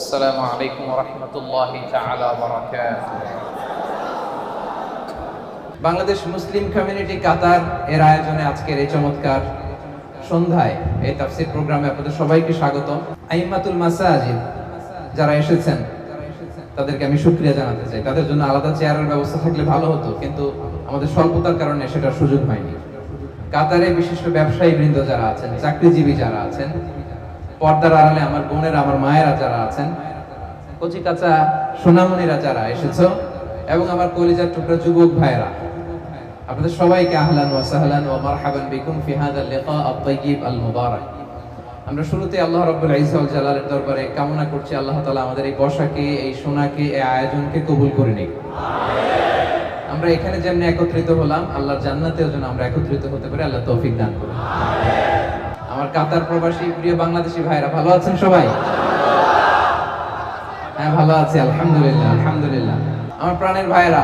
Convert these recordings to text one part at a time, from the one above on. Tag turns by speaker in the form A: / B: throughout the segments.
A: السلام عليكم ورحمة الله تعالى وبركاته
B: Bangladesh Muslim community কাতার এর আয়োজনে আজকের এই চমৎকার সন্ধ্যায় এই তাফসির প্রোগ্রামে আপনাদের সবাইকে স্বাগত আইমাতুল মাসাজিদ যারা এসেছেন তাদেরকে আমি শুক্রিয়া জানাতে চাই তাদের জন্য আলাদা চেয়ারের ব্যবস্থা থাকলে ভালো হতো কিন্তু আমাদের স্বল্পতার কারণে সেটার সুযোগ হয়নি কাতারে বিশিষ্ট ব্যবসায়ী বৃন্দ যারা আছেন চাকরিজীবী যারা আছেন পর্দার আড়ালে আমার বোনেরা, আমার মায়েরা যারা আছেন, কচি কাঁচা সোনামণিরা যারা এসেছ, এবং আমার কলিজার টুকরা যুবক ভাইয়েরা, আপনাদের সবাইকে আহলান ওয়া সাহলান ওয়া মারহাবান বিকুম ফি হাদাল লিকা আত-তাইয়িব আল মুবারাক আমরা শুরুতে আল্লাহ রাব্বুল ইজ্জা ওয়াল জালালের দরবারে কামনা করছি, আল্লাহ তাআলা আমাদের এই বসাকে, এই শোনাকে এই আয়োজনকে কবুল করে নিক। আমরা এখানে যেমনি একত্রিত হলাম, আল্লাহর জান্নাতেও যেন আমরা একত্রিত হতে পারি, আল্লাহ তৌফিক দান করুন। আমার কাতার প্রবাসী প্রিয় বাংলাদেশি ভাইরা, ভালো আছেন সবাই? হ্যাঁ ভালো আছি, আলহামদুলিল্লাহ আলহামদুলিল্লাহ। আমার প্রাণের ভাইরা,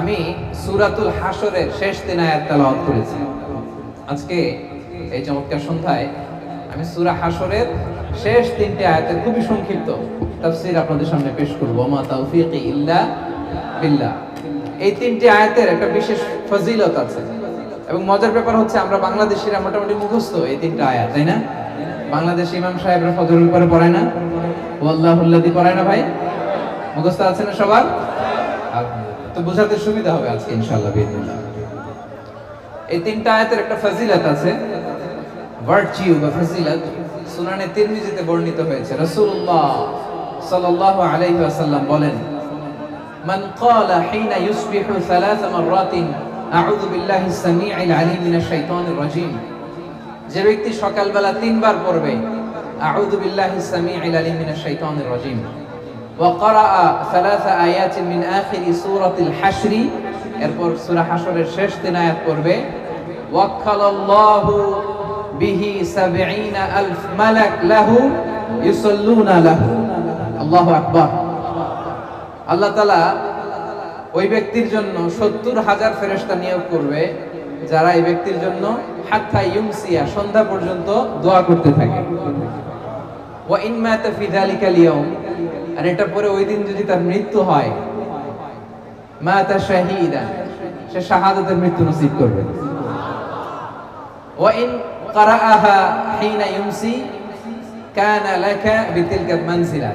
B: আমি সূরাতুল হাসরের শেষ তিন আয়াত তেলাওয়াত করেছি। আজকে এই চমৎকার সন্ধ্যায় আমি সূরা হাসরের শেষ তিনটি আয়াতের খুবই সংক্ষিপ্ত তাফসীর আপনাদের সামনে পেশ করব। মা তাওফীকি ইল্লা বিল্লাহ। এই তিনটি আয়াতের একটা বিশেষ ফজিলত আছে। এবং মজার ব্যাপার হচ্ছে আমরা বাংলাদেশিরা মোটামুটি মুখস্থ এই তিনটা আয়া তাই না? বাংলাদেশ ইমাম সাহেবরা ফজর উপরে পড়ায় না? ওয়াল্লাহুল্লাদি পড়ায় না ভাই? মুখস্থ আছে না সবার? তো বোঝাতে সুবিধা হবে আজকে, ইনশাআল্লাহ এই তিনটা আয়াতের একটা ফাজিলত আছে। ভার্চিউ বা ফাজিলত সুনানে তিরমিজিতে বর্ণিত হয়েছে। রাসূলুল্লাহ সাল্লাল্লাহু আলাইহি ওয়াসাল্লাম বলেন, মান ক্বালা হিনা ইউসবিহু সালাসা মাররাতিন أعوذ بالله السميع العليم من الشيطان الرجيم যে ব্যক্তি সকালবেলা তিনবার পড়বে আউযু বিল্লাহি সামিউল আলিম মিনাশ শাইতানির রাজিম ওয়া ক্বারাআ ثلاث আয়াত মিন আখিরি সূরাতিল হাশর এরপর সূরা হাশরের শেষ তিন আয়াত পড়বে ওয়াক্কালাল্লাহু বিহি 70 আলফ মালাক লাহু ইউসাল্লুনা লাহু আল্লাহু আকবার আল্লাহ তাআলা ওই ব্যক্তির জন্য সত্তর হাজার ফেরেস্তা নিয়োগ করবে, যারা এই ব্যক্তির জন্য হাত্তা ইউমসিয়া সন্ধ্যা পর্যন্ত দোয়া করতে থাকে। ওয়া ইন মাতা ফি যালিকা আর এটা পরে ওই দিন যদি তার মৃত্যু হয়, মাতা শাহীদা, সে শাহাদাতের মৃত্যু নসিব করবে। ওয়া ইন ক্বারাআহা হিনা ইউমসি, কানা লাকা বিতিলকা মানজিলা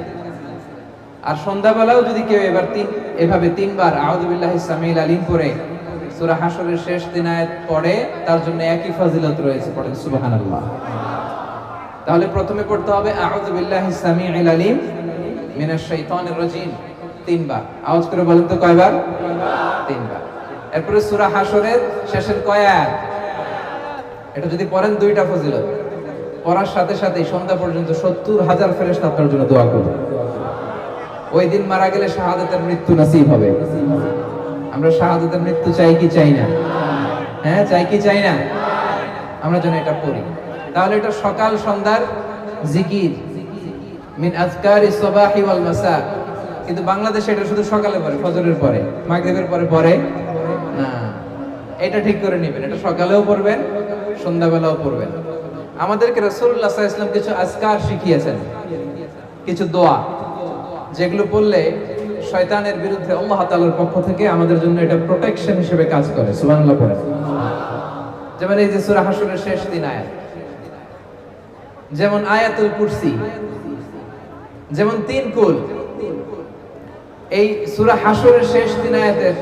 B: আর সন্ধ্যাবেলাও যদি কেউ এবার তিন এভাবে তিনবার আউযু বিল্লাহি সামিল আলিম পড়ে, সূরা হাশরের শেষ দিন পড়ে, তার জন্য একই ফজিলত রয়েছে পড়েন, সুবহানাল্লাহ। তাহলে প্রথমে পড়তে হবে আউযু বিল্লাহি সামিউল আলিম মিনাশ শাইতানির রাজিম। তিনবার। আওয়াজ করে বলেন তো কয়বার? তিনবার। এরপরে সূরা হাশরের শেষের কয় আয়াত? এটা যদি পড়েন দুইটা ফজিলত। পড়ার সাথে সাথে সন্ধ্যা পর্যন্ত সত্তর হাজার ফেরেশতা আপনার জন্য দোয়া করবে। ওই দিন মারা গেলে শাহাদাতের মৃত্যু নসিব হবে। আমরা শাহাদাতের মৃত্যু চাই কি চাই না? হ্যাঁ চাই কি চাই না? আমরা যেন এটা পড়ি তাহলে এটা সকাল সন্ধ্যার জিকির। মিন আজকারি সবাহি ওয়াল মাসা কিন্তু বাংলাদেশে এটা শুধু সকালে পড়ে ফজরের পরে, মাগরিবের পরে পড়ে না। এটা ঠিক করে নেবেন। এটা সকালেও পড়বেন, সন্ধ্যাবেলাও পড়বেন। আমাদেরকে রাসূলুল্লাহ সাল্লাল্লাহু আলাইহি কিছু আজকার শিখিয়েছেন। কিছু দোয়া। যেগুলো পড়লে শয়তানের বিরুদ্ধে আল্লাহ তাআলার পক্ষ থেকে আমাদের জন্য এটা প্রোটেকশন হিসেবে কাজ করে, সুবহানাল্লাহ পড়ে। যেমন এই যে সূরা হাশরের শেষ দিন আয়াত। যেমন আয়াতুল কুরসি। যেমন তিন কুল। এই সূরা হাশরের শেষ দিন আয়াতের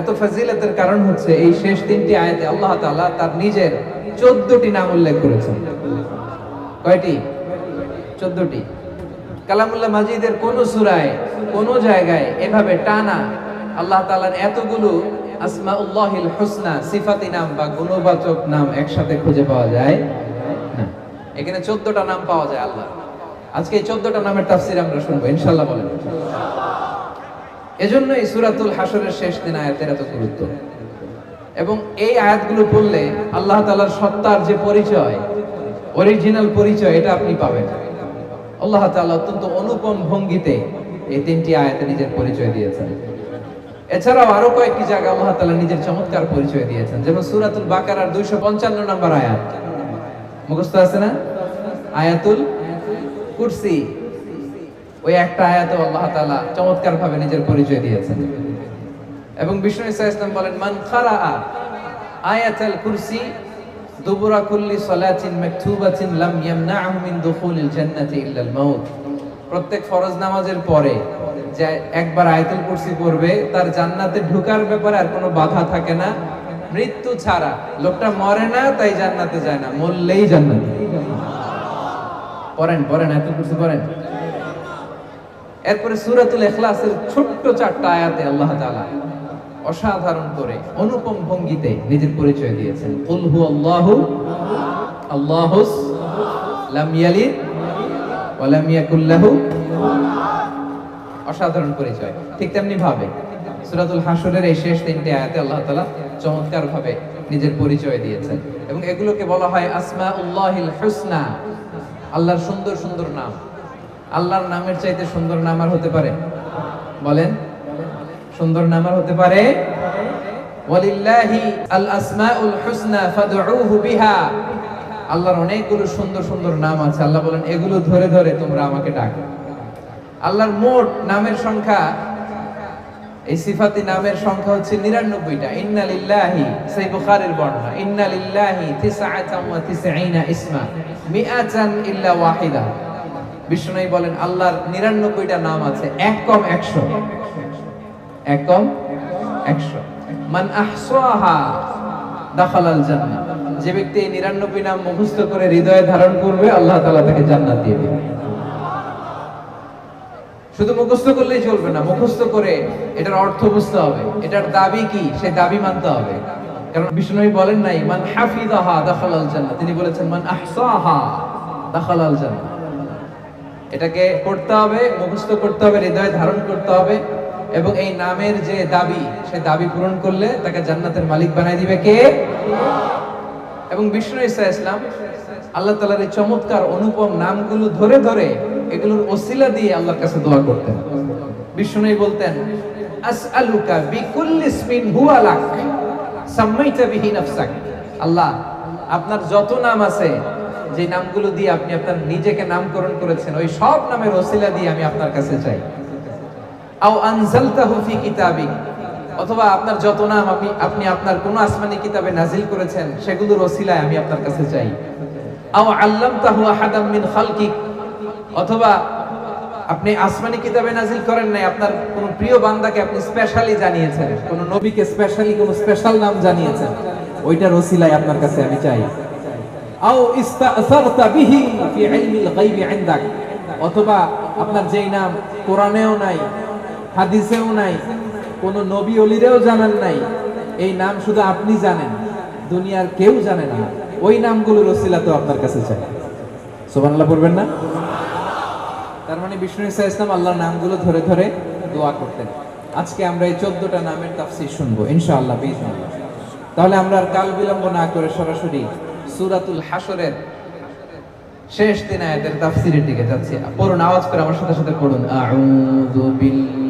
B: এত ফজিলতের কারণ হচ্ছে এই শেষ তিনটি আয়াতে আল্লাহ তাআলা তার নিজের 14টি নাম উল্লেখ করেছেন। কয়টি? 14টি কালামুল্লাহ মাজিদের কোন সুরায়, কোন জায়গায় এভাবে টানা আল্লাহ তাআলার এতগুলো আসমাউল্লাহিল সিফাতি নাম বা গুণবাচক নাম একসাথে খুঁজে পাওয়া যায় এখানে 14টা নাম পাওয়া যায় আল্লাহ। আজকে এই 14টা নামের তাফসীর আমরা শুনব, ইনশাআল্লাহ বলেন। এজন্য এই সূরাতুল হাশরের শেষ দিন আয়াতের এত গুরুত্ব। এবং এই আয়াতগুলো পড়লে আল্লাহ তাআলার সত্তার যে পরিচয়, অরিজিনাল পরিচয়, এটা আপনি পাবেন। আল্লাহ তাআলা অত্যন্ত অনুপম ভঙ্গিতে এই তিনটি আয়াতে নিজের পরিচয় দিয়েছেন। এছাড়াও আরও কয়েকটি জায়গা আল্লাহ তাআলা নিজের চমৎকার পরিচয় দিয়েছেন। যেমন সূরাতুল বাকারার 255 নম্বর আয়াত। মুখস্থ আছে না? আয়াতুল কুরসি। ওই একটা আয়াতে আল্লাহ তাআলা চমৎকার ভাবে নিজের পরিচয় দিয়েছেন। এবং বিষ্ণু ইসা ইসলাম বলেন, মান খারা আয়াতাল কুরসি দুবুরা কুল্লি লাম ইয়ামনাহু মিন দুখুলিল জান্নাতি ইল্লাল মাউত। প্রত্যেক ফরজ নামাজের পরে যে একবার আয়াতুল কুরসি পড়বে, তার জান্নাতে ঢোকার ব্যাপারে আর কোনো বাধা থাকে না। মৃত্যু ছাড়া। লোকটা মরে না, তাই জান্নাতে যায় না। মরলেই জান্নাতে। পড়েন পড়েন, আয়াতুল কুরসি পড়েন। এরপরে সূরাতুল ইখলাসের ছোট্ট চারটা আয়াতে আল্লাহ তাআলা অসাধারণ করে অনুপম ভঙ্গিতে নিজের পরিচয় দিয়েছেন। কুল হু আল্লাহু, আল্লাহুস অসাধারণ পরিচয়। ঠিক তেমনি ভাবে সূরাতুল হাসরের এই শেষ তিনটি আয়াতে আল্লাহ তাআলা চমৎকার ভাবে নিজের পরিচয় দিয়েছেন এবং এগুলোকে বলা হয় আসমাউল্লাহিল হুসনা, আল্লাহর সুন্দর সুন্দর নাম। আল্লাহর নামের চাইতে সুন্দর নাম আর হতে পারে? বলেন। সুন্দর নাম হতে পারে? ওয়ালিল্লাহি আল আল্লাহর অনেকগুলো সুন্দর সুন্দর নাম আছে। আল্লাহ বলেন, এগুলো ধরে ধরে তোমরা আমাকে ডাকো। আল্লাহর মোট নামের সংখ্যা, এই সিফাতি নামের সংখ্যা হচ্ছে নিরানব্বইটা। ইন্না লিল্লাহি সেই বুখারের বর্ণনা ইন্না লিল্লাহি তিসআতাম ওয়া তিসঈনা ইসমা, মিআতান ইল্লা ওয়াহিদা। বিষ্ণু বলেন, আল্লাহর নিরানব্বইটা নাম আছে, এক কম একশো। যে ব্যক্তি এই নিরানব্বই নাম মুখস্থ করে হৃদয়ে ধারণ করবে, আল্লাহ তাআলা তাকে জান্নাত দিয়ে দিবে। শুধু মুখস্থ করলেই চলবে না, মুখস্থ করে এটার অর্থ বুঝতে হবে। এটার দাবি কি? সে দাবি মানতে হবে। কারণ বিষ্ণু বলেন নাই, মান হাফিদাহা দাখালাল জান্নাহ। তিনি বলেছেন, মান আহসাহা দাখালাল জান্নাহ। এটাকে পড়তে হবে, মুখস্থ করতে হবে, হৃদয়ে ধারণ করতে হবে। এবং এই নামের যে দাবি, সে দাবি পূরণ করলে তাকে জান্নাতের মালিক বানাই দিবে কে? এবং বিষ্ণু ইসা ইসলাম, আল্লাহ তালার এই চমৎকার অনুপম নামগুলো ধরে ধরে এগুলোর ওসিলা দিয়ে আল্লাহর কাছে দোয়া করতেন। বিষ্ণু বলতেন, আসআলুকা বিকুল্লি ইসমিন হুয়া লাক, সাম্মাইতা বিহি নাফসাক। আল্লাহ, আপনার যত নাম আছে, যে নামগুলো দিয়ে আপনি আপনার নিজেকে নামকরণ করেছেন, ওই সব নামের ওসিলা দিয়ে আমি আপনার কাছে চাই। আও আনজালতাহু অথবা আপনার যত নাম আপনি আপনি আপনার কোন আসমানি কিতাবে নাজিল করেছেন আমি আপনার কাছে চাই। আও অথবা আপনি আসমানি কিতাবে নাজিল করেন নাই, আপনার কোন প্রিয় বান্দাকে আপনি স্পেশালি জানিয়েছেন, কোন নবীকে স্পেশালি কোন স্পেশাল নাম জানিয়েছেন আপনার কাছে আমি চাই। অথবা আপনার যেই নাম কোরআনেও নাই হাদিসেও নাই, কোন নবী অলিরেও জানেন নাই। এই নাম শুধু আপনি জানেন, দুনিয়ার কেউ জানে না। ওই নামগুলোর ওসিলা তো আপনার কাছে চাই। সুবহানাল্লাহ পড়বেন না? তার মানে বিষ্ণু ইসা ইসলাম আল্লাহর নামগুলো ধরে ধরে দোয়া করতেন। আজকে আমরা এই চোদ্দটা নামের তাফসীর শুনব, ইনশাআল্লাহ বিইজনিল্লাহ তাহলে আমরা আর কাল বিলম্ব না করে সরাসরি সুরাতুল হাসরের শেষ দিন আয়াতের তাফসীরের দিকে যাচ্ছি। পড়ুন, আওয়াজ করে আমার সাথে সাথে পড়ুন। আউযু বিল্লাহি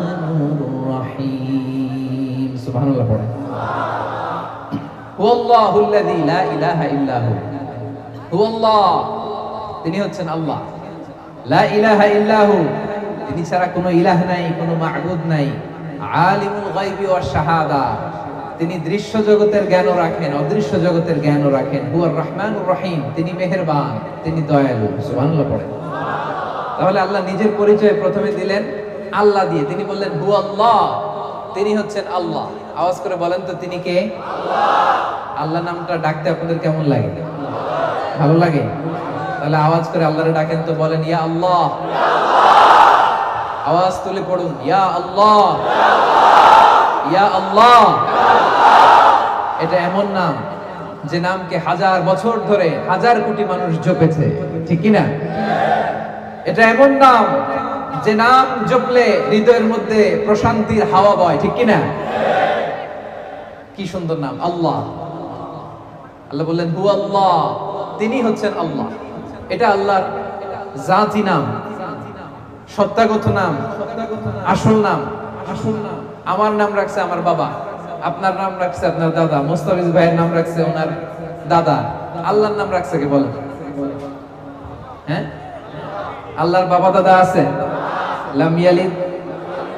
B: সুবহানাল্লাহ পড়ে। তিনি হচ্ছেন আল্লাহ। ইলাহা তিনি ছাড়া কোনো ইলাহ নাই, কোনো নাই। আলিমুল শাহাদা, তিনি দৃশ্য জগতের জ্ঞান রাখেন, অদৃশ্য জগতের জ্ঞান রাখেন। হুয়ার রহমান রহিম, তিনি মেহেরবান, তিনি দয়ালু, সুবহানাল্লাহ পড়ে। তাহলে আল্লাহ নিজের পরিচয় প্রথমে দিলেন, আল্লাহ দিয়ে। তিনি বললেন হু আল্লাহ তিনি হচ্ছেন আল্লাহ। আওয়াজ করে বলেন তো, তিনি কে? আল্লাহ নামটা ডাকতে আপনাদের কেমন লাগে? ভালো লাগে? তাহলে আওয়াজ করে আল্লাহরে ডাকেন তো, বলেন, ইয়া আল্লাহ। আওয়াজ তুলে পড়ুন, ইয়া আল্লাহ। ইয়া আল্লাহ। এটা এমন নাম যে নামকে হাজার বছর ধরে হাজার কোটি মানুষ জপেছে। ঠিক কি না এটা এমন নাম যে নাম জপলে হৃদয়ের মধ্যে প্রশান্তির হাওয়া বয়, ঠিক কিনা? কি সুন্দর নাম, আল্লাহ। আল্লাহ বললেন হু আল্লাহ। তিনি হচ্ছেন আল্লাহ। এটা আল্লাহর জাতি নাম, সত্যাগত নাম আসল নাম আসল নাম। আমার নাম রাখছে আমার বাবা, আপনার নাম রাখছে আপনার দাদা, মোস্তাফিজ ভাইয়ের নাম রাখছে ওনার দাদা। আল্লাহর নাম রাখছে কে বলেন? হ্যাঁ? আল্লাহর বাবা দাদা আছে? লাম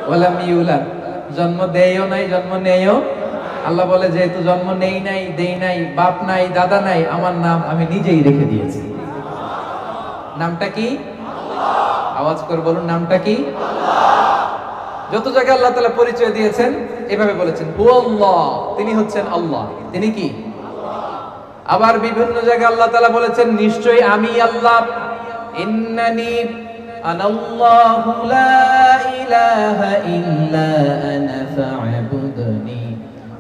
B: ওয়ালাম ইউলাদ। জন্ম দেয়ও নাই, জন্ম নেয়ও। আল্লাহ বলে, যেহেতু জন্ম নেই নাই, দেই নাই, বাপ নাই, দাদা নাই, আমার নাম আমি নিজেই রেখে দিয়েছি। নামটা কি? আওয়াজ করে বলুন, নামটা কি? যত জায়গায় আল্লাহ তাআলা পরিচয় দিয়েছেন, এভাবে বলেছেন তিনি হচ্ছেন আল্লাহ। তিনি কি? আবার বিভিন্ন জায়গায় আল্লাহ তাআলা বলেছেন, নিশ্চয়ই আমি আল্লাহ। ইন্নানি আনাল্লাহু লা ইলাহা ইল্লা আনা ফা'বুদনি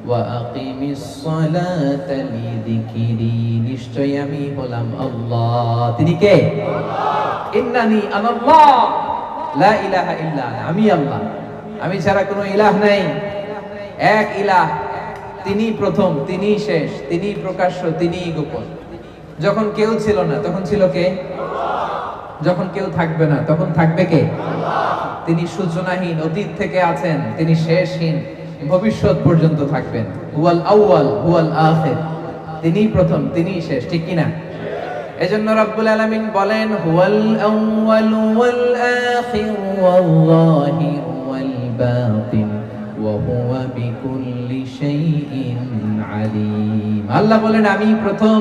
B: ওয়া আকিমিস সালাতা লিযিকরি নিশ্চয়ই আমি হলাম আল্লাহ। তিনি কে? ইন্নানি আনাল্লাহ লা ইলাহা ইল্লা আমি আল্লাহ। আমি ছাড়া কোনো ইলাহ নাই। এক ইলাহ। তিনি প্রথম, তিনি শেষ, তিনি প্রকাশ্য, তিনি গোপন। যখন কেউ ছিল না, তখন ছিল কে? যখন কেউ থাকবে না, তখন থাকবে কে? তিনি সূচনাহীন, অতীত থেকে আছেন, তিনি শেষহীন, ভবিষ্যৎ পর্যন্ত থাকবেন। হুয়াল আউয়াল, হুয়াল আখির। তিনি প্রথম তিনি শেষ, ঠিক কিনা এজন্য রাব্বুল আলামিন বলেন, হুয়াল আউয়াল ওয়াল আখির ওয়াল যাহির ওয়াল বাতিন, ওয়া হুয়া বিকুল্লি শাইইন আলিম। আল্লাহ বলেন আমি প্রথম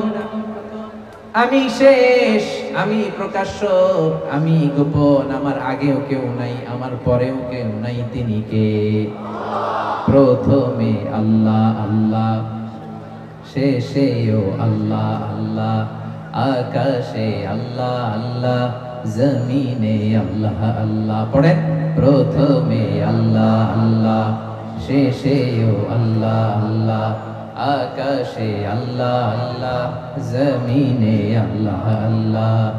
B: আমি শেষ, আমি প্রকাশ্য, আমি গোপন, আমার আগেও কেউ নাই, আমার পরেও কেউ নাই, তিনি কে? প্রথমে আল্লাহ আল্লাহ, শেষেও আল্লাহ আল্লাহ, আকাশে আল্লাহ আল্লাহ, জমিনে আল্লাহ আল্লাহ, পড়েন। প্রথমে আল্লাহ আল্লাহ, শেষেও আল্লাহ আল্লাহ আকাশে আল্লাহ আল্লাহ, জমিনে আল্লাহ আল্লাহ।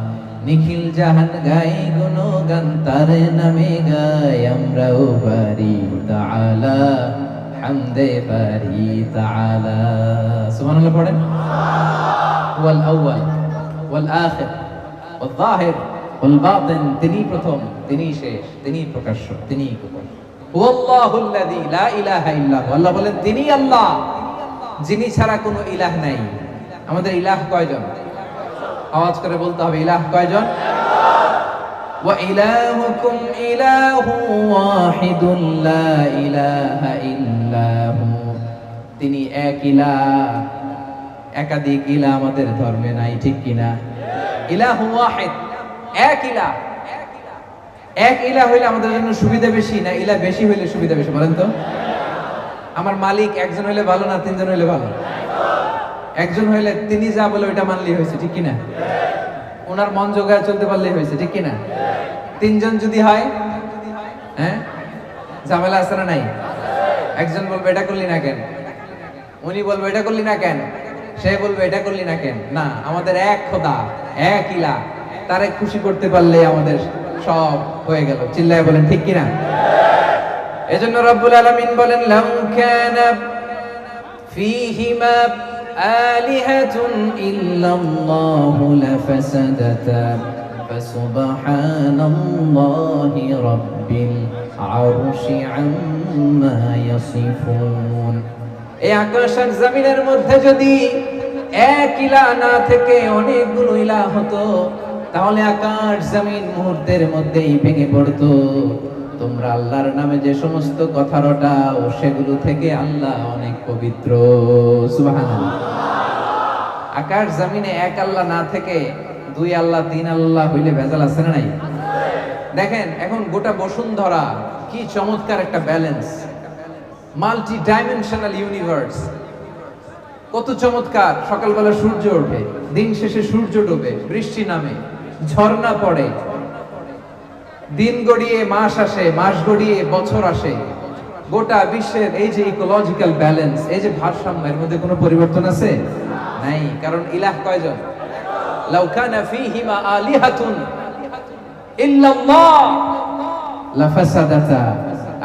B: নিখিল জাহান গাই গুনো গান তার নামে গাই আমরাও পারি তাআলা, হামদে পারি তাআলা। সুবহানাল্লাহ পড়েন। ওয়াল আউয়াল, ওয়াল আখির, ওয়াল যাহির ওয়াল বাতিন তিনি প্রথম তিনি শেষ তিনি প্রকাশ্য তিনি গোপন। হুয়াল্লাহুল্লাযী লা ইলাহা ইল্লাহু, আল্লাহ বলেন তিনি আল্লাহ। যিনি ছাড়া কোনো ইলাহ নাই। আমাদের ইলাহ কয়জন? আওয়াজ করে বলতে হবে, ইলাহ কয়জন? তিনি এক ইলাহ, একাধিক ইলাহ আমাদের ধর্মে নাই, ঠিক কিনা ইলাহু ওয়াহিদ, এক ইলাহ। এক ইলাহ হইলে আমাদের জন্য সুবিধা বেশি না ইলা বেশি হইলে সুবিধা বেশি, বলেন তো? আমার মালিক একজন হইলে ভালো না তিনজন হইলে ভালো? একজন হইলে তিনি যা বলে ওইটা মানলেই হয়েছে, ঠিক কিনা? ওনার মন জোগায় চলতে পারলেই হয়েছে, ঠিক কিনা? তিনজন যদি হয় হ্যাঁ? ঝামেলা আছে না নাই? একজন বলবে, এটা করলি না কেন? উনি বলবে, এটা করলি না কেন? সে বলবে, এটা করলি না কেন? না, আমাদের এক খোদা, এক ইলা। তারে খুশি করতে পারলে আমাদের সব হয়ে গেল। চিল্লায় বলেন, ঠিক কিনা? এজন্য রব্বুল আলামিন বলেন লাউ কানা ফীহিমা আলিহাতুন ইল্লাল্লাহু লাফাসাদাতা, ফাসুবহানাল্লাহি রাব্বিল আরশি আম্মা ইয়াসিফুন। এই আকাশ আর জমিনের মধ্যে যদি এক ইলা না থেকে অনেকগুলো ইলা হতো, তাহলে আকাশ জমিন মুহূর্তের মধ্যেই ভেঙে পড়তো। তোমরা আল্লাহর নামে যে সমস্ত কথা রটাও সেগুলো থেকে আল্লাহ অনেক পবিত্র। আকাশ জমিনে এক আল্লাহ না থেকে দুই আল্লাহ, তিন আল্লাহ হইলে ভেজাল আছে না নাই? দেখেন, এখন গোটা বসুন্ধরা কি চমৎকার একটা ব্যালেন্স মাল্টি ডাইমেনশনাল ইউনিভার্স কত চমৎকার, সকালবেলা সূর্য ওঠে, দিন শেষে সূর্য ডোবে, বৃষ্টি নামে, ঝর্ণা পড়ে দিন গড়িয়ে মাস আসে, মাস গড়িয়ে বছর আসে। গোটা বিশ্বের এই যে ইকোলজিক্যাল ব্যালেন্স এই যে ভারসাম্য, এর মধ্যে কোনো পরিবর্তন আছে? নাই, কারণ ইলাহ কয়জন? লাউ কানা ফীহিমা আলিহাতুন ইল্লাল্লাহ। লাফাসাদাতা।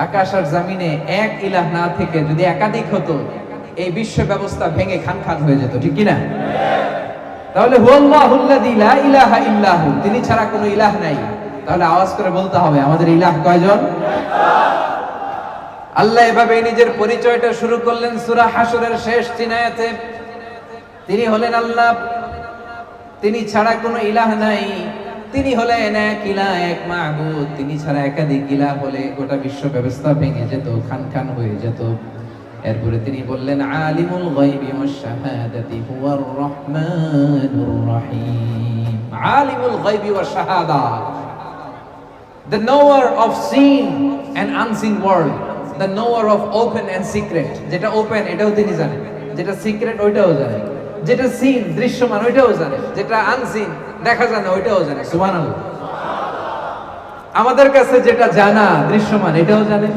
B: আকাশ আর জামিনে এক ইলাহ না থেকে যদি একাধিক হতো, এই বিশ্ব ব্যবস্থা ভেঙে খান খান হয়ে যেত, ঠিক কি না তাহলে হুয়াল্লাহুল্লাযী লা ইলাহা ইল্লাহু, তিনি ছাড়া কোনো ইলাহ নাই। তাহলে আওয়াজ করে বলতে হবে, আমাদের ইলাহ কয়জন? আল্লাহ এভাবে নিজের পরিচয়টা শুরু করলেন সূরা হাসরের শেষ তিন তিনি হলেন আল্লাহ। তিনি ছাড়া কোনো ইলাহ নাই। তিনি হলেন এক ইলাহ, এক মাহবুদ। তিনি ছাড়া একাধিক ইলাহ হলে গোটা বিশ্ব ব্যবস্থা ভেঙে যেত, খান খান হয়ে যেত। এরপরে তিনি বললেন, আলিমুল গায়বি ওয়াশ শাহাদাতি হুয়ার রহমানুর রহিম। আলিমুল গায়বি ওয়াশ শাহাদা। The knower of seen and unseen world. The knower of open and secret. যেটা ওপেন এটাও তিনি জানেন। যেটা সিক্রেট ওইটাও জানেন। যেটা সিন দৃশ্যমান, ওইটাও জানেন। যেটা আনসিন দেখা যায় না, ওইটাও জানে সুবহানাল্লাহ। আমাদের কাছে যেটা জানা, দৃশ্যমান, এটাও জানে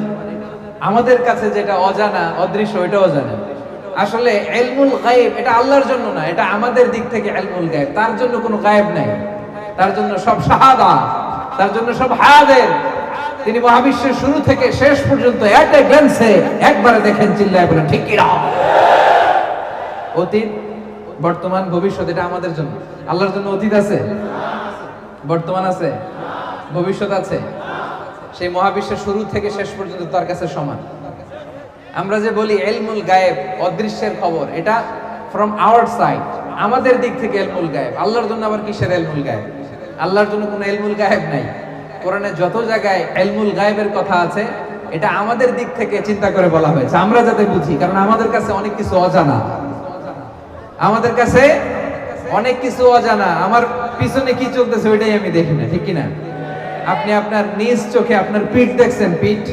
B: আমাদের কাছে যেটা অজানা, অদৃশ্য, ওইটাও জানে আসলে এলমুল গায়েব, এটা আল্লাহর জন্য না, এটা আমাদের দিক থেকে এলমুল গায়েব। তার জন্য কোনো গায়েব নাই। তার জন্য সব শাহাদা তার জন্য সব হায়াদের, তিনি মহাবিশ্বের শুরু থেকে শেষ পর্যন্ত একবারে দেখেন চিল্লায় বলেন, ঠিক অতীত, বর্তমান, ভবিষ্যৎ, এটা আমাদের জন্য। আল্লাহর জন্য অতীত আছে? বর্তমান আছে? ভবিষ্যৎ আছে? সেই মহাবিশ্বের শুরু থেকে শেষ পর্যন্ত তার কাছে সমান। আমরা যে বলি এলমুল গায়েব, অদৃশ্যের খবর, এটা ফ্রম আওয়ার সাইড আমাদের দিক থেকে এলমুল গায়েব। আল্লাহর জন্য আবার কিসের এলমুল গায়েব? আল্লাহর জন্য কোনো এলমুল গায়েব নাই। কোরআনে যত জায়গায় এলমুল গায়েবের কথা আছে, এটা আমাদের দিক থেকে চিন্তা করে বলা হয়েছে। আমরা যাতে বুঝি, কারণ আমাদের কাছে অনেক কিছু অজানা। আমাদের কাছে অনেক কিছু অজানা। আমার পিছনে কি চলতেছে ওইটাই আমি দেখি না, ঠিক কিনা? আপনি আপনার নিজ চোখে আপনার পিঠ দেখছেন, পিঠ?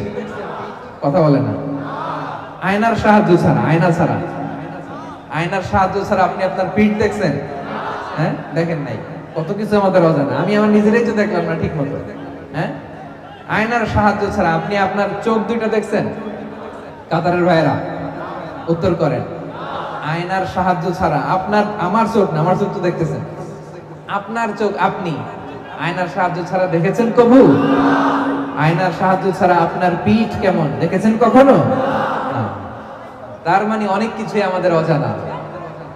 B: কথা বলে না। আয়নার সাহায্য ছাড়া, আয়না ছাড়া। আয়নার সাহায্য ছাড়া আপনি আপনার পিঠ দেখছেন? হ্যাঁ? দেখেন নাই। কত কিছু আমাদের অজানা। আমি আমার নিজেরাই তো দেখলাম না ঠিক মতো হ্যাঁ? আয়নার সাহায্য ছাড়া আপনি আপনার চোখ দুইটা দেখছেন? কাতারের ভাইরা উত্তর করেন। আয়নার সাহায্য ছাড়া আপনার, আমার চোখ আমার চোখ তো দেখতেছেন। আপনার চোখ আপনি। আয়নার সাহায্য ছাড়া দেখেছেন কবু আয়নার সাহায্য ছাড়া আপনার পিঠ কেমন? দেখেছেন কখনো? তার মানে অনেক কিছুই আমাদের অজানা।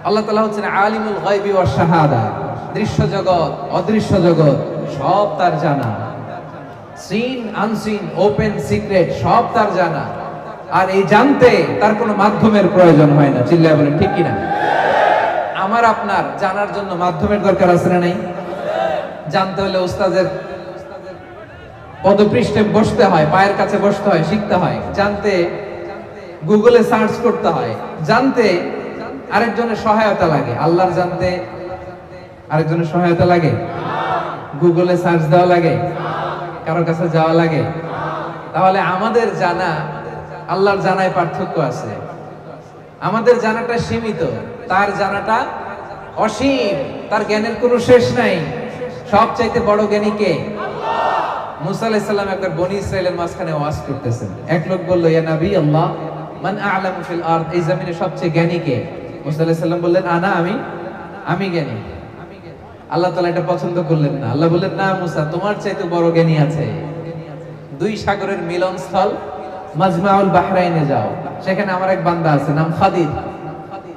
B: আল্লাহ তালা হচ্ছেন আলিমুল গায়বি ওয়াস শাহাদা। দৃশ্য জগৎ, অদৃশ্য জগৎ, সব তার জানা। সিন আনসিন ওপেন সিক্রেট সব তার জানা। আর এই জানতে তার কোনো মাধ্যমের প্রয়োজন হয় না। চিল্লায় বলেন, ঠিক কিনা? আমার, আপনার জানার জন্য মাধ্যমের দরকার আছে না নাই? জানতে হলে উস্তাদের পদপৃষ্ঠে বসতে হয়, পায়ের কাছে বসতে হয়, শিখতে হয়। জানতে গুগলে সার্চ করতে হয়। জানতে আরেকজনের সহায়তা লাগে। আল্লাহর জানতে আরেকজনের সহায়তা লাগে? গুগলে সার্চ দেওয়া লাগে? কারোর কাছে যাওয়া লাগে? তাহলে আমাদের জানা, আল্লাহর জানায় পার্থক্য আছে। আমাদের জানাটা সীমিত, তার জানাটা অসীম, তার জ্ঞানের কোনো শেষ নাই। সবচাইতে বড় জ্ঞানী কে? মুসা আলাইহিস সালাম একবার বনি ইসরাইলের মাঝখানে ওয়াজ করতেছেন। এক লোক বলল, ইয়া নবী আল্লাহ, মান আ'লামু ফিল আরদ? এই জমিনে সবচেয়ে জ্ঞানী কে? মুসা আলাইহিস সালাম বললেন, আনা, আমি আমি জ্ঞানী। আল্লাহ তালা এটা পছন্দ করলেন না। আল্লাহ বললেন, না মুসা, তোমার চাইতে বড় জ্ঞানী আছে। দুই সাগরের মিলনস্থল মাজমাউল বাহরাইনে যাও। সেখানে আমার এক বান্দা আছে, নাম খাদির,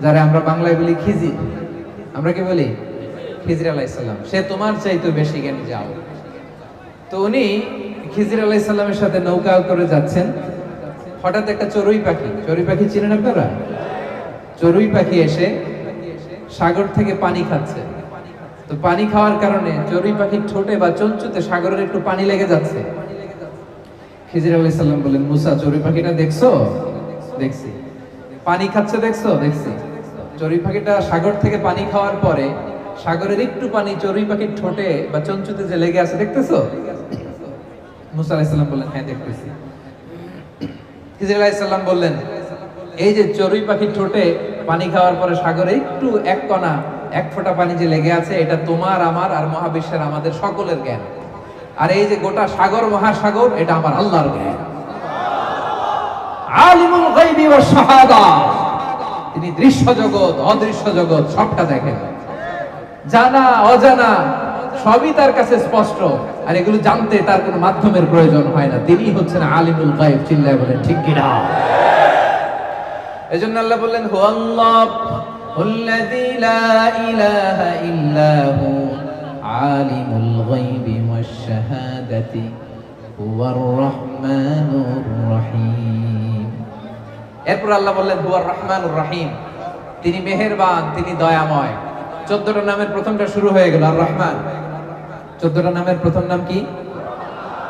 B: যারা আমরা বাংলায় বলি খিজির। আমরা কি বলি? খিজির আলাইসাল্লাম সে তোমার চাইতে বেশি জ্ঞানী, যাও। তো উনি খিজির আলাইসাল্লামের সাথে নৌকা করে যাচ্ছেন। হঠাৎ একটা চড়ুই পাখি চড়ুই পাখি চিনেন আপনারা? চড়ুই পাখি এসে সাগর থেকে পানি খাচ্ছে। তো পানি খাওয়ার কারণে চড়ুই পাখির ঠোঁটে বা চঞ্চুতে সাগরের একটু পানি লেগে যাচ্ছে। খিজির আলাইহিস সালাম বললেন মুসা, চড়ুই পাখিটা দেখছ? দেখছি। পানি খাচ্ছে দেখছ? দেখছি। চড়ুই পাখিটা সাগর থেকে পানি খাওয়ার পরে সাগরের একটু পানি চড়ুই পাখির ঠোঁটে বা চঞ্চুতে যে লেগে আছে, দেখতেছো? মুসা আলাইহিস সালাম বললেন হ্যাঁ দেখতেছি। খিজির বললেন, এই যে চড়ুই পাখির ঠোঁটে পানি খাওয়ার পরে সাগরে একটু এক কণা এক ফোঁটা পানি যে লেগে আছে, এটা তোমার, আমার আর মহাবিশ্বের আমাদের সকলের জ্ঞান। আর এই যে গোটা সাগর, মহাসাগর, এটা আমার আল্লাহর জ্ঞান। আলিমুল তিনি দৃশ্য জগৎ, অদৃশ্য জগৎ, সবটা দেখেন। জানা, অজানা, সবই তার কাছে স্পষ্ট। আর এগুলো জানতে তার কোনো মাধ্যমের প্রয়োজন হয় না। তিনি হচ্ছেন আলিমুল গায়েব, চিল্লায় বলেন, ঠিক কিনা? এজন্য আল্লাহ বললেন হু আল্লাহ الذي لا إله إلا هو عالم الغيب والشهادة هو الرحمن الرحيم এরপর আল্লাহ বললেন হুয়ার রহমানুর রহিম তিনি মেহেরবান তিনি দয়াময় চোদ্দটা নামের প্রথমটা শুরু হয়ে গেল আর রহমান চোদ্দটা নামের প্রথম নাম কি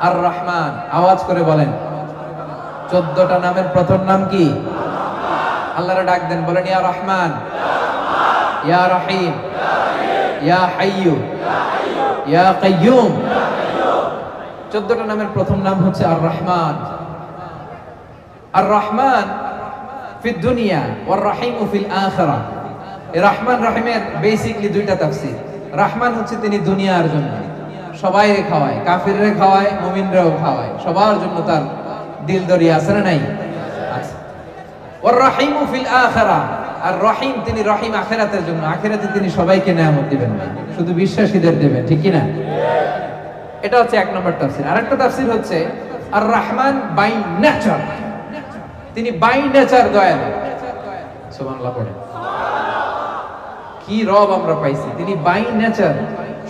B: আর রহমান আওয়াজ করে বলেন চোদ্দটা নামের প্রথম নাম কি আল্লাহরা ডাক দেন, বলেন, ইয়া রহমান, ইয়া রহিম, ইয়া হাইয়ু, ইয়া কাইয়ুম। চোদ্দটা নামের প্রথম নাম হচ্ছে আর রহমান আর রহমান ফিদ দুনিয়া ওয়ার রহিম ফিল আখিরা। এই রহমান, রহিমের বেসিকলি দুইটা তাফসীর। রহমান হচ্ছে তিনি দুনিয়ার জন্য। সবাই খাওয়ায়, কাফিররে খাওয়ায়, মুমিনরাও খাওয়ায়। সবার জন্য তার দিল দরিয়া আছে না নাই? ওর ফিল আর রহিম তিনি রহিম জন্য। তিনি সবাইকে দিবেন শুধু বিশ্বাসীদের ঠিক কি না এটা হচ্ছে এক নম্বর আরেকটা হচ্ছে আর রহমান বাই নেচার। তিনি বাই নেচার দয়ালু। সুবহানাল্লাহ পড়ে। কি রব আমরা পাইছি। তিনি বাই নেচার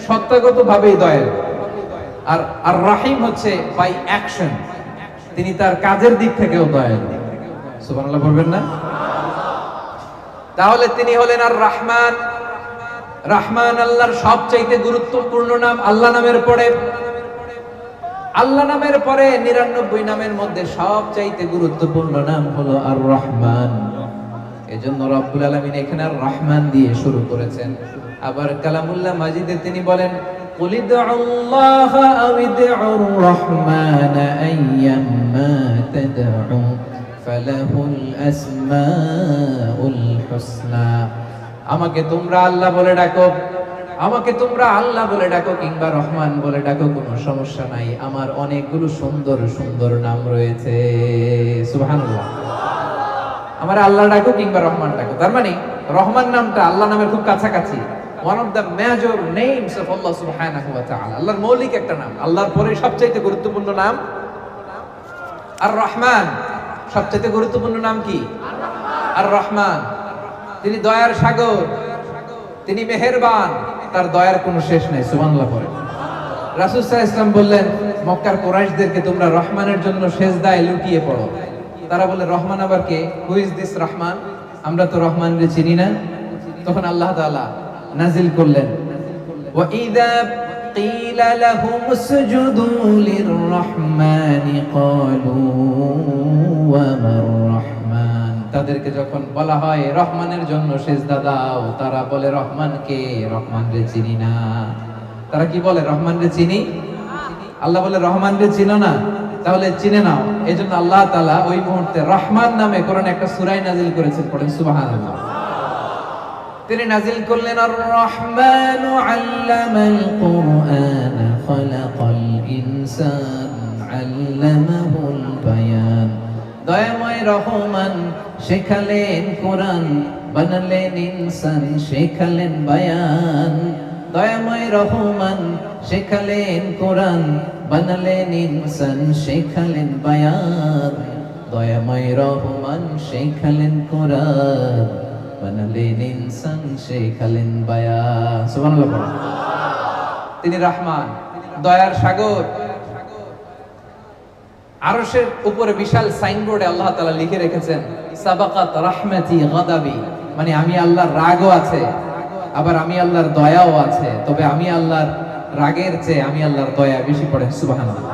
B: সত্তাগত ভাবেই দয়ালু। আর আর রাহিম হচ্ছে বাই অ্যাকশন। তিনি তার কাজের দিক থেকেও দয়ালু। সুবহানাল্লাহ বলবেন না তাহলে তিনি হলেন আর রহমান রহমান আল্লাহর সবচাইতে গুরুত্বপূর্ণ নাম আল্লাহ নামের পরে আল্লাহ নামের পরে নিরানব্বই নামের মধ্যে সবচাইতে গুরুত্বপূর্ণ নাম হলো আর রহমান এজন্য রব্বুল আলমিন এখানে আর রহমান দিয়ে শুরু করেছেন আবার কালামুল্লাহ মাজিদে তিনি বলেন قل ادعوا الله أو ادعوا الرحمن أيما تدعوا فله الأسماء الحسنى আমাকে তোমরা আল্লাহ বলে ডাকো আমাকে তোমরা আল্লাহ বলে ডাকো কিংবা রহমান বলে ডাকো কোনো সমস্যা নাই আমার অনেকগুলো সুন্দর সুন্দর নাম রয়েছে সুবহানাল্লাহ আমার আল্লাহ ডাকো কিংবা রহমান ডাকো তার মানে রহমান নামটা আল্লাহ নামের খুব কাছাকাছি one of the major names of Allah সুবহানাহু ওয়া তাআলা আল্লাহর মৌলিক একটা নাম আল্লাহর পরে সবচেয়ে গুরুত্বপূর্ণ নাম আর রহমান সবচেয়ে গুরুত্বপূর্ণ নাম কি? আর রহমান তিনি দয়ার সাগর। তিনি মেহেরবান। তার দয়ার কোনো শেষ নেই, সুবহানাল্লাহ পরে আলাইহি ইসলাম বললেন, মক্কার কুরাইশদেরকে তোমরা রহমানের জন্য সেজদায় লুটিয়ে পড়ো। তারা বলে রহমান আবার কে? Who is this Rahman? আমরা তো রহমান রে চিনি না। তখন আল্লাহ তাআলা নাজিল করলেন। ওয়া ইযা قيل لهم اسجدوا للرحمن قالوا وما الرحمن তাদেরকে যখন বলা হয় রহমানের জন্য সেজদা দাও তারা বলে রহমান কে রহমান রে চিনি না তারা কি বলে রহমান রে চিনি আল্লাহ বলে রহমান রে চিনো না তাহলে চিনে নাও এই জন্য আল্লাহ তালা ওই মুহূর্তে রহমান নামে কোরআন একটা সুরাই নাজিল করেছেন পড়েন সুবাহান তিনি নাজিল করলেন আর রহমান আল্লামাল কুরআন, খলাকাল ইনসান, আল্লামাহুল বায়ান। দয়াময় রহমান, শেখালেন কোরআন, বানালেন ইনসান, শেখালেন বায়ান। দয়াময় রহমান, শেখালেন কোরআন, বানালেন ইনসান, শেখালেন বায়ান। দয়াময় রহমান, শেখালেন কোরআন। বানালেন ইনসান শেখালেন বায়ান সুবহানাল্লাহ তিনি রহমান, দয়ার সাগর। আরশের উপরে বিশাল সাইনবোর্ডে আল্লাহ তাআলা লিখে রেখেছেন, সাবাকাত রাহমাতি গাদাবি। মানে আমি আল্লাহর রাগও আছে, আবার আমি আল্লাহর দয়াও আছে, তবে আমি আল্লাহর রাগের চেয়ে আমি আল্লাহর দয়া বেশি পড়ে, সুবহানাল্লাহ।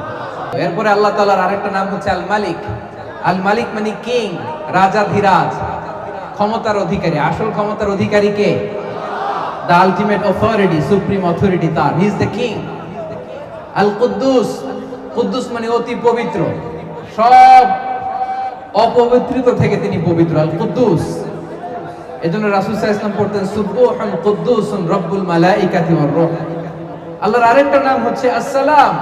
B: এরপরে আল্লাহ তাআলার আরেকটা নাম হচ্ছে আল মালিক। আল মালিক মানে কিং, রাজা ধীরাজ। ক্ষমতার অধিকারী। আসল ক্ষমতার অধিকারী কে? The ultimate authority supreme authority তার he is the king Al Quddus Quddus মানে অতি পবিত্র। সব অপবিত্রিত থেকে তিনি পবিত্র। আল কুদ্দুস এজন্য রাসূল সাল্লাল্লাহু আলাইহি পড়তেন, সুবহান কুদ্দুসুন রব্বুল মালাইকাতি ওয়ার রূহ. আল্লাহর আরেকটা নাম হচ্ছে আসসালাম।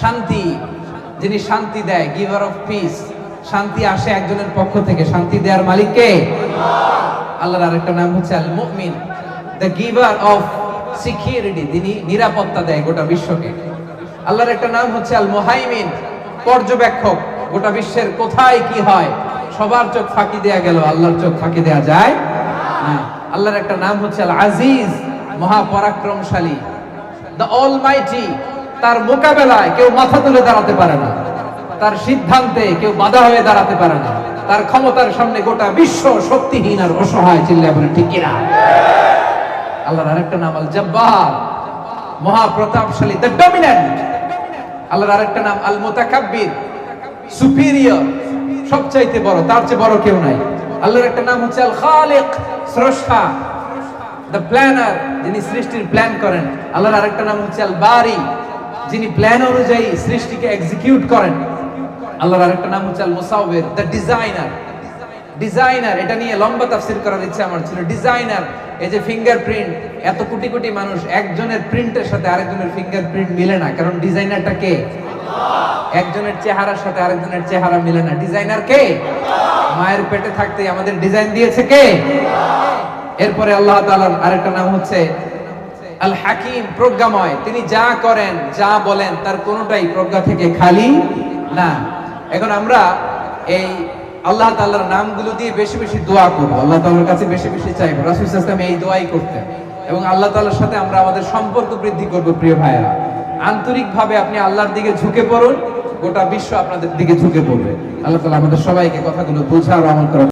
B: শান্তি। যিনি শান্তি দেয় গিভার অফ পিস শান্তি আসে একজনের পক্ষ থেকে। শান্তি দেওয়ার মালিক কে? আল্লাহর আরেকটা নাম হচ্ছে আল মুমিন দ্য গিভার অফ সিকিউরিটি তিনি নিরাপত্তা দেয় গোটা বিশ্বকে। আল্লাহর একটা নাম হচ্ছে আল মুহাইমিন পর্যবেক্ষক। গোটা বিশ্বের কোথায় কি হয়, সবার চোখ ফাঁকি দেয়া গেল, আল্লাহর চোখ ফাঁকি দেয়া যায় না। আল্লাহর একটা নাম হচ্ছে আল আজিজ মহাপরাক্রমশালী। দ্য অলমাইটি তার মোকাবেলায় কেউ মাথা তুলে দাঁড়াতে পারে না। তার সিদ্ধান্তে কেউ বাধা হয়ে দাঁড়াতে পারে না। তার ক্ষমতার সামনে গোটা বিশ্ব শক্তিহীন আর অসহায় চিল্লায় বলে, ঠিক কিনা? আল্লাহর আরেকটা নাম, আল জব্বার। মহাপ্রতাপশালী দ্য ডমিনেন্ট আল্লাহর আরেকটা নাম, আল মুতাকাব্বির। সুপিরিয়র সবচাইতে বড়, তার চেয়ে বড় কেউ নাই। আল্লাহর একটা নাম হচ্ছে আল খালিক, স্রষ্টা। দ্য প্ল্যানার যিনি সৃষ্টির প্ল্যান করেন। আল্লাহর আরেকটা নাম হচ্ছে আল বারি, যিনি প্ল্যান অনুযায়ী সৃষ্টিকে এক্সিকিউট করেন। আল্লাহর আরেকটা নাম হচ্ছে Al Musawwir the designer designer এটা নিয়ে লম্বা তাফসির করার ইচ্ছা আমার ছিল। ডিজাইনার এই যে ফিঙ্গারপ্রিন্ট এত কোটি কোটি মানুষ, একজনের প্রিন্টের সাথে আরেকজনের ফিঙ্গারপ্রিন্ট মিলে না। কারণ ডিজাইনারটা কে? একজনের চেহারার সাথে আরেকজনের চেহারা মিলে না। ডিজাইনার কে? মায়ের পেটে থাকতে আমাদের ডিজাইন দিয়েছে কে? এরপরে আল্লাহ তাআলার আরেকটা নাম হচ্ছে আল হাকিম প্রজ্ঞাময়। তিনি যা করেন, যা বলেন, তার কোনোটাই প্রজ্ঞা থেকে খালি না। এখন আমরা এই আল্লাহ তাআলার নামগুলো দিয়ে বেশি বেশি দোয়া করব। আল্লাহ তাআলার কাছে বেশি বেশি চাইব। রাসুল ইসলাম এই দোয়াই করতেন। এবং আল্লাহ তাআলার সাথে আমরা আমাদের সম্পর্ক বৃদ্ধি করব, প্রিয় ভাইয়েরা। আন্তরিকভাবে আপনি আল্লাহর দিকে ঝুঁকে পড়ুন, গোটা বিশ্ব আপনাদের দিকে ঝুঁকে পড়বে। আল্লাহ তালা আমাদের সবাইকে কথাগুলো বোঝা আর আমল করার